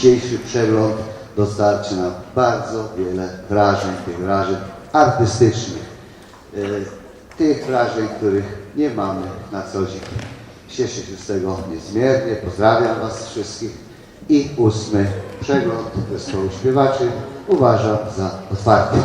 dzisiejszy przegląd dostarczy nam bardzo wiele wrażeń, tych wrażeń artystycznych, e, tych wrażeń, których nie mamy na co dzień. Cieszę się z tego niezmiernie, pozdrawiam Was wszystkich i ósmy przegląd zespołu śpiewaczy uważam za otwarty.